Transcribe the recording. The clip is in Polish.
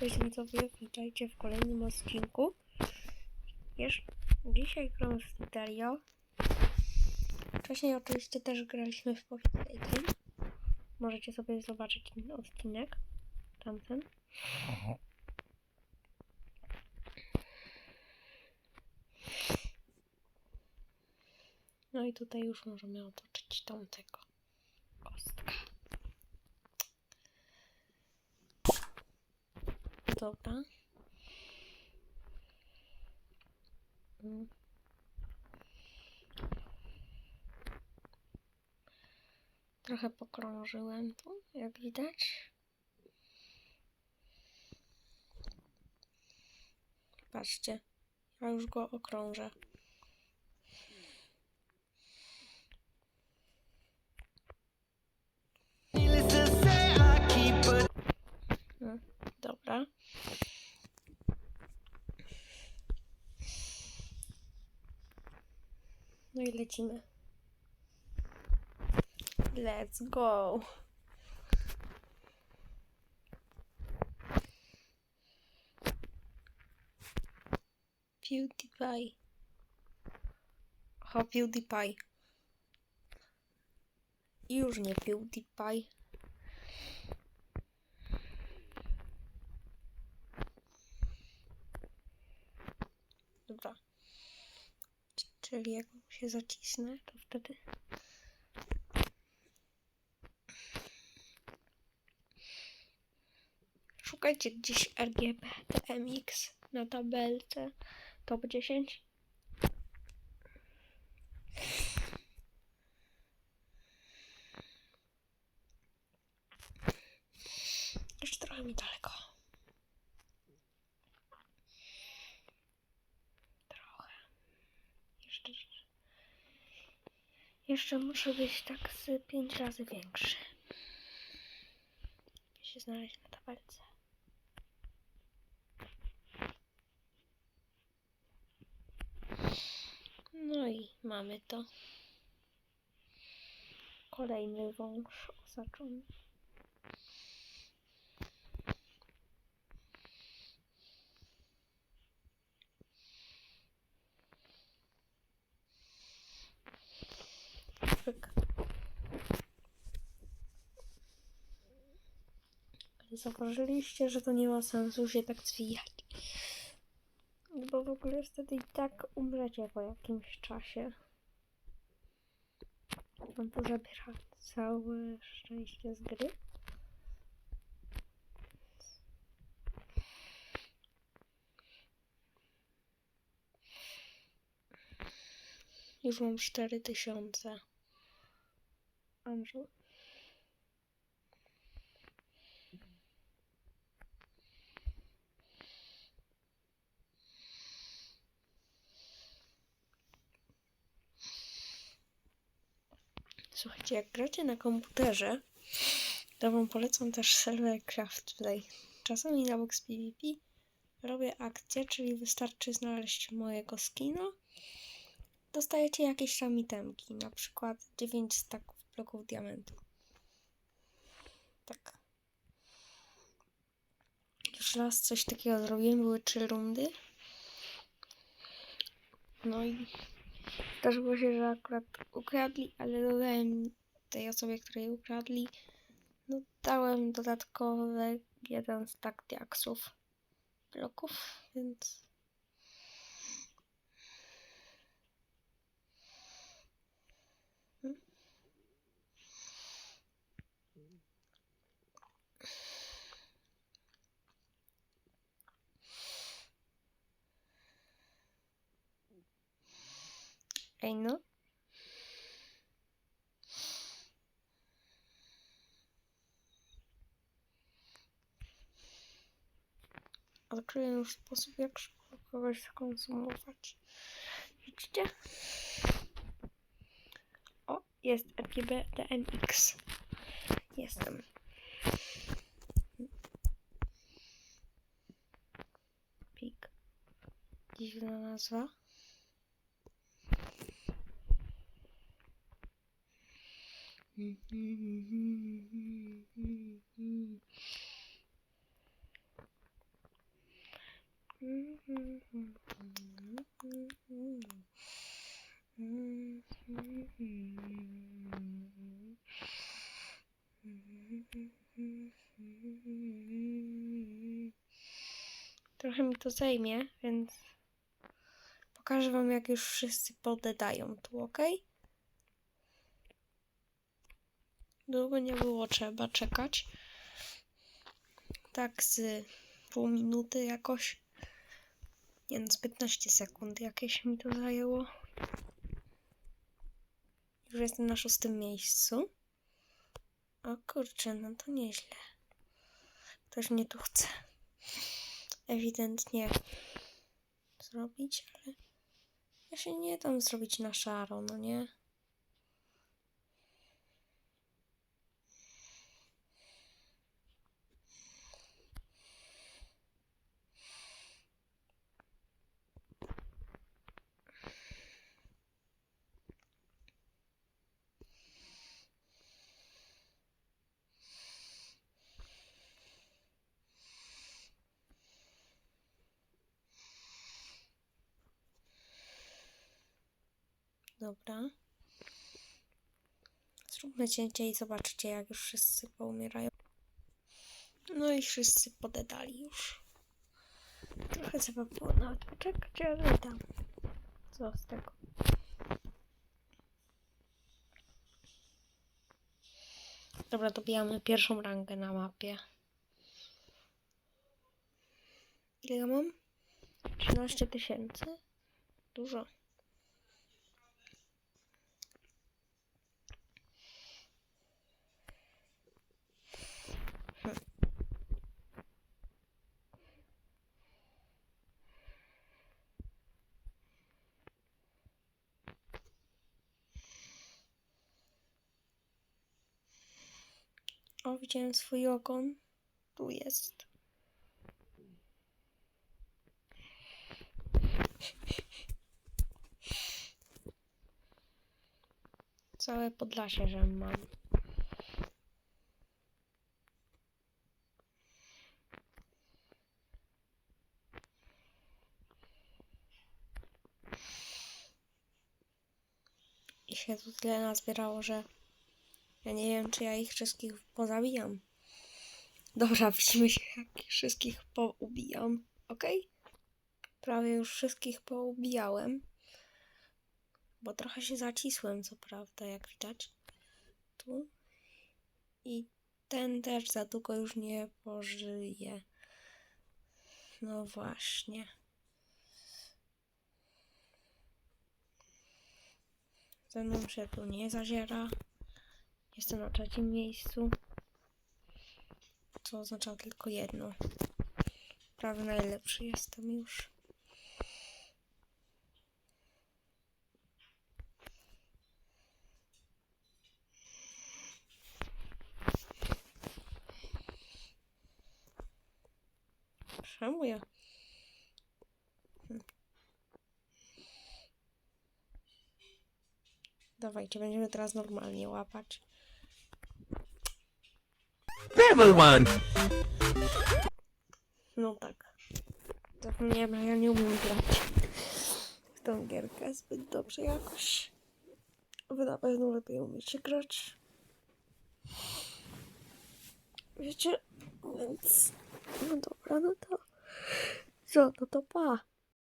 Cześć widzowie, witajcie w kolejnym odcinku. Wiesz, dzisiaj gramy w Dario. Wcześniej oczywiście też graliśmy w Pocket. Możecie sobie zobaczyć ten odcinek. Tamten. No i tutaj już możemy otoczyć tamtego Dobra. Trochę pokrążyłem tu, jak widać. Patrzcie, ja już go okrążę. No, dobra. No i lecimy. Let's go. PewDiePie. O, PewDiePie. Już nie PewDiePie. Dobra. C- Czyli jak się zacisnę, to wtedy. Szukajcie gdzieś RGB TMX na tabelce top 10. Jeszcze trochę mi daleko. Trochę. Jeszcze. Jeszcze muszę być tak z 5 razy większy. By się znaleźć na tabelce. No i mamy to. Kolejny wąż osaczony. Pyk. Ale Zauważyliście, że to nie ma sensu się tak zwijać. Bo w ogóle wtedy i tak umrzecie po jakimś czasie. Wam to zabiera całe szczęście z gry. Już mam 4000. Andrzej. Słuchajcie, jak gracie na komputerze, to wam polecam też serwer Craft Play. Czasami na Box PvP robię akcję, czyli wystarczy znaleźć mojego skina. Dostajecie jakieś tam itemki, na przykład 9 staków bloków diamentu. Tak. Już raz coś takiego zrobiłem, były 3 rundy. No i Zdarzyło się, że akurat ukradli, ale dodałem tej osobie, której ukradli, no dałem dodatkowe jeden stack diaksów bloków, więc Ej no. Odkryję już sposób, jak szybko kogoś skonsumować. Widzicie? O, jest RGB DMX. Jestem. Pik. Dziwna nazwa. Trochę mi to zajmie, więc pokażę wam jak już wszyscy podedają tu, ok? Długo nie było trzeba czekać. Tak z pół minuty jakoś. Nie no, z 15 sekund jakieś mi to zajęło. Już jestem na szóstym miejscu. O kurczę, no to nieźle. Ktoś mnie tu chce ewidentnie zrobić, ale ja się nie dam zrobić na szaro, no nie? Dobra. Zróbmy cięcie i zobaczcie, jak już wszyscy poumierają. No i wszyscy podedali już. Trochę trzeba było nawet poczekać, ale tam. Co z tego? Dobra, dobijamy pierwszą rangę na mapie. Ile ja mam? 13 tysięcy? Dużo. O, widziałem swój ogon. Tu jest. Całe Podlasie, że mam. I się tu tyle nazbierało, że ja nie wiem, czy ja ich wszystkich pozabijam. Dobra, widzimy się, jak ich wszystkich poubijam. Ok? Prawie już wszystkich poubijałem. Bo trochę się zacisłem, co prawda, jak widać. Tu. I ten też za długo już nie pożyje. No właśnie. Ze mną się tu nie zaziera. Jestem na trzecim miejscu. Co oznacza tylko jedno. Prawie najlepszy jestem już. Czemu ja? Dawajcie, będziemy teraz normalnie łapać. Everyone. No tak. Zapomniałem, że ja nie umiem grać w tą gierkę zbyt dobrze jakoś. Wy na pewno lepiej umiecie grać. Wiecie? Więc... No dobra, no to... Co? No to pa.